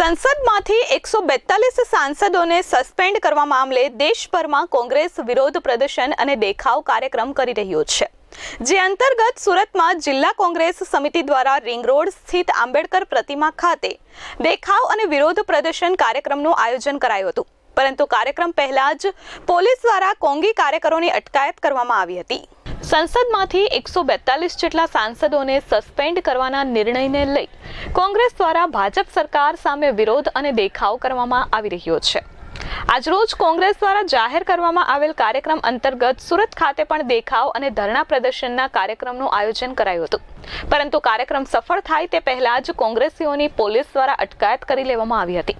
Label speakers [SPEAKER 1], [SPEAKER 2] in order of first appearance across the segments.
[SPEAKER 1] સંસદમાંથી એકસો બેતાલીસ સાંસદોને સસ્પેન્ડ કરવા મામલે દેશભરમાં કોંગ્રેસ વિરોધ પ્રદર્શન અને દેખાવ કાર્યક્રમ કરી રહ્યો છે. જે અંતર્ગત સુરતમાં જિલ્લા કોંગ્રેસ સમિતિ દ્વારા રિંગ રોડ સ્થિત આંબેડકર પ્રતિમા ખાતે દેખાવ અને વિરોધ પ્રદર્શન કાર્યક્રમનું આયોજન કરાયું હતું. પરંતુ કાર્યક્રમ પહેલા જ પોલીસ દ્વારા કોંગી કાર્યકરોની અટકાયત કરવામાં આવી હતી. સંસદમાંથી એકસો બેતાલીસ જેટલા સાંસદોને સસ્પેન્ડ કરવાના નિર્ણયને લઈ કોંગ્રેસ દ્વારા ભાજપ સરકાર સામે વિરોધ અને દેખાવ કરવામાં આવી રહ્યો છે. આજરોજ કોંગ્રેસ દ્વારા જાહેર કરવામાં આવેલ કાર્યક્રમ અંતર્ગત સુરત ખાતે પણ દેખાવ અને ધરણા પ્રદર્શનના કાર્યક્રમનું આયોજન કરાયું હતું. પરંતુ કાર્યક્રમ સફળ થાય તે પહેલા જ કોંગ્રેસીઓની પોલીસ દ્વારા અટકાયત કરી લેવામાં આવી હતી.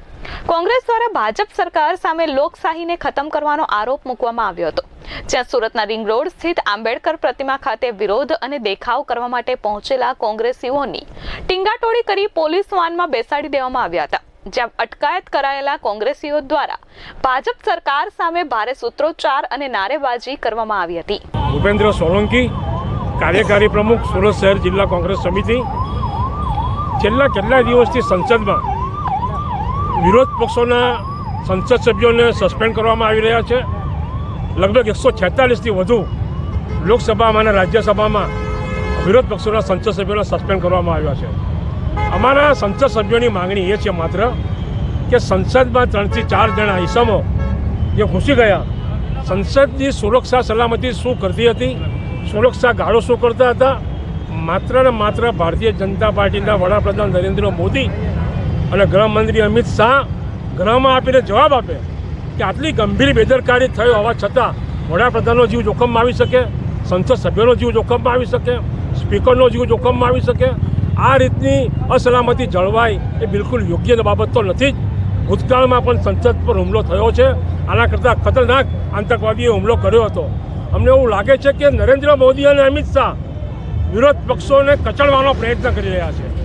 [SPEAKER 1] કોંગ્રેસ દ્વારા ભાજપ સરકાર સામે લોકશાહીને ખતમ કરવાનો આરોપ મૂકવામાં આવ્યો હતો. જ્યાં સુરતના રિંગ રોડ સ્થિત આંબેડકર પ્રતિમા ખાતે વિરોધ અને દેખાવ કરવા માટે પહોંચેલા કોંગ્રેસીઓની ટીંગાટોળી કરી પોલીસ વાનમાં બેસાડી દેવામાં આવ્યા હતા. જ્યાં અટકાયત કરાયેલા કોંગ્રેસીઓ દ્વારા ભાજપ સરકાર સામે ભારે સૂત્રોચ્ચાર અને નારેબાજી કરવામાં આવી હતી.
[SPEAKER 2] ભૂપેન્દ્ર સોલંકી, કાર્યકારી પ્રમુખ, સુરત શહેર જિલ્લા કોંગ્રેસ સમિતિ. છેલ્લા કેટલા દિવસથી સંસદમાં વિરોધ પક્ષોના સંસદ સભ્યોને સસ્પેન્ડ કરવામાં આવી રહ્યા છે. લગભગ એકસો છેતાલીસથી વધુ લોકસભામાં અને રાજ્યસભામાં વિરોધ પક્ષોના સંસદ સભ્યોને સસ્પેન્ડ કરવામાં આવ્યા છે. અમારા સંસદ સભ્યોની માંગણી એ છે માત્ર કે સંસદમાં ત્રણથી ચાર જણા ઈસમો જે ઘૂસી ગયા, સંસદની સુરક્ષા સલામતી શું કરતી હતી, સુરક્ષા ગાળો શું કરતા હતા, માત્ર ને માત્ર ભારતીય જનતા પાર્ટીના વડાપ્રધાન નરેન્દ્ર મોદી અને ગૃહમંત્રી અમિત શાહ ગૃહમાં આપીને જવાબ આપે કે આટલી ગંભીર બેદરકારી થઈ હોવા છતાં વડાપ્રધાનનો જીવ જોખમમાં આવી શકે, સંસદ સભ્યોનો જીવ જોખમમાં આવી શકે, સ્પીકરનો જીવ જોખમમાં આવી શકે. આ રીતની અસલામતી જળવાય એ બિલકુલ યોગ્ય બાબત તો નથી જ. ભૂતકાળમાં પણ સંસદ પર હુમલો થયો છે. આના કરતાં ખતરનાક આતંકવાદીએ હુમલો કર્યો હતો. અમને એવું લાગે છે કે નરેન્દ્ર મોદી અને અમિત શાહ વિરોધ પક્ષોને કચડવાનો પ્રયત્ન કરી રહ્યા છે.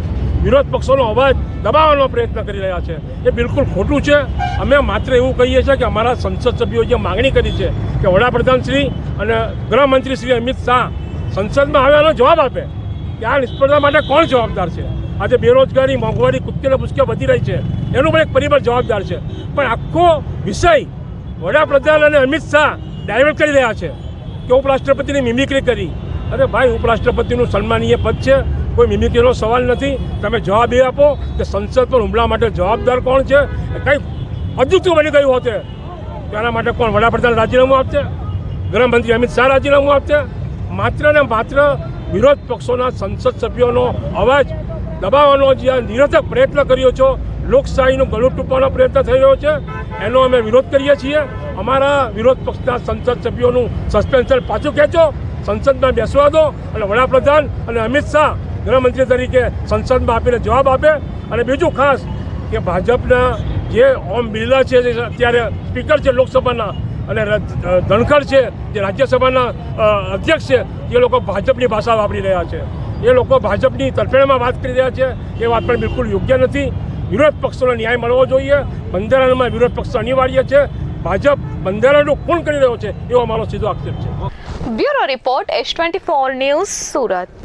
[SPEAKER 2] વિરોધ પક્ષોનો અવાજ દબાવવાનો પ્રયત્ન કરી રહ્યા છે. એ બિલકુલ ખોટું છે. અમે માત્ર એવું કહીએ છીએ કે અમારા સંસદ સભ્યોએ જે માગણી કરી છે કે વડાપ્રધાન શ્રી અને ગૃહમંત્રી શ્રી અમિત શાહ સંસદમાં હવે આનો જવાબ આપે, કે આ નિષ્ફળતા માટે કોણ જવાબદાર છે? આજે બેરોજગારી, મોંઘવારી કુદકે ભૂસકે વધી રહી છે. એનું પણ એક પરિબળ જવાબદાર છે. પણ આખો વિષય વડાપ્રધાન અને અમિત શાહ ડાયવર્ટ કરી રહ્યા છે. કે ઉપરાષ્ટ્રપતિની મિમિક્રી કરી. અરે ભાઈ, ઉપરાષ્ટ્રપતિનું સન્માનીય પદ છે. કોઈ મિમિકીનો સવાલ નથી. તમે જવાબ એ આપો કે સંસદ પર હુમલા માટે જવાબદાર કોણ છે? કંઈ અદ્ભુત બની ગયું હોતે. તેના માટે કોણ વડાપ્રધાન રાજીનામું આપશે? ગૃહમંત્રી અમિત શાહ રાજીનામું આપશે? માત્ર ને માત્ર વિરોધ પક્ષોના સંસદ સભ્યોનો અવાજ દબાવવાનો જે આ નિરર્થક પ્રયત્ન કર્યો છો, લોકશાહીનું ગળું ટૂંપવાનો પ્રયત્ન થઈ રહ્યો છે, એનો અમે વિરોધ કરીએ છીએ. અમારા વિરોધ પક્ષના સંસદ સભ્યોનું સસ્પેન્શન પાછું ખેંચો, સંસદમાં બેસવા દો અને વડાપ્રધાન અને અમિત શાહ ગૃહમંત્રી તરીકે સંસદમાં આપીને જવાબ આપે. અને બીજું ખાસ કે ભાજપના જે ઓમ બિરલા છે જે અત્યારે સ્પીકર છે લોકસભાના અને ધનખડ છે, જે રાજ્યસભાના અધ્યક્ષ છે, એ લોકો ભાજપની ભાષા વાપરી રહ્યા છે. એ લોકો ભાજપની તરફેણમાં વાત કરી રહ્યા છે. એ વાત પણ બિલકુલ યોગ્ય નથી. વિરોધ પક્ષોને ન્યાય મળવો જોઈએ. બંધારણમાં વિરોધ પક્ષ અનિવાર્ય છે. ભાજપ બંધારણનું ખૂન કરી રહ્યો છે એવો અમારો સીધો આક્ષેપ છે.
[SPEAKER 1] Bureau report, S twenty four news Surat.